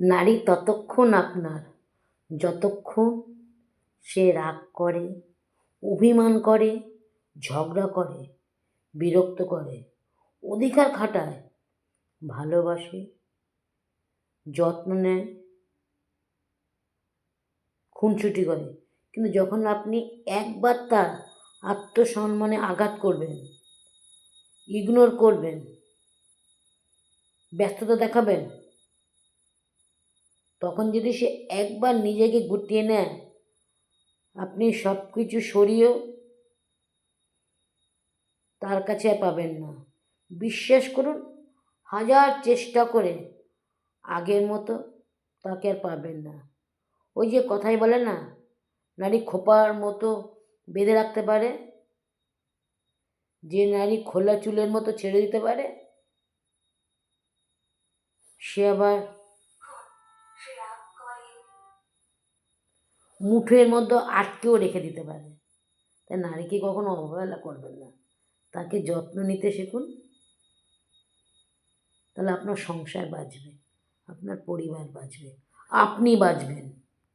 নারী ততক্ষণ আপনার। যতক্ষণ সে রাগ করে, অভিমান করে, ঝগড়া করে, বিরক্ত করে, অধিকার খাটায়, ভালোবাসে, যত্ন নেয়, খুনসুটি করে। কিন্তু যখন আপনি একবার তার আত্মসম্মানে আঘাত করবেন ইগনোর করবেন ব্যস্ততা দেখাবেন তখন যদি সে একবার নিজেকে গুটিয়ে নেয়, আপনি সব কিছু সরিয়েও তার কাছে পাবেন না। বিশ্বাস করুন, হাজার চেষ্টা করে আগের মতো তাকে আর পাবেন না। ওই যে কথাই বলে না, নারী খোপার মতো বেঁধে রাখতে পারে, যে নারী খোলা চুলের মতো ছেড়ে দিতে পারে, সে আবার মুঠের মধ্যে আটকেও রেখে দিতে পারে। তাই নারীকে কখনো অবহেলা করবেন না। তাকে যত্ন নিতে শিখুন। তাহলে আপনার সংসার বাঁচবে, আপনার পরিবার বাঁচবে, আপনি বাঁচবেন।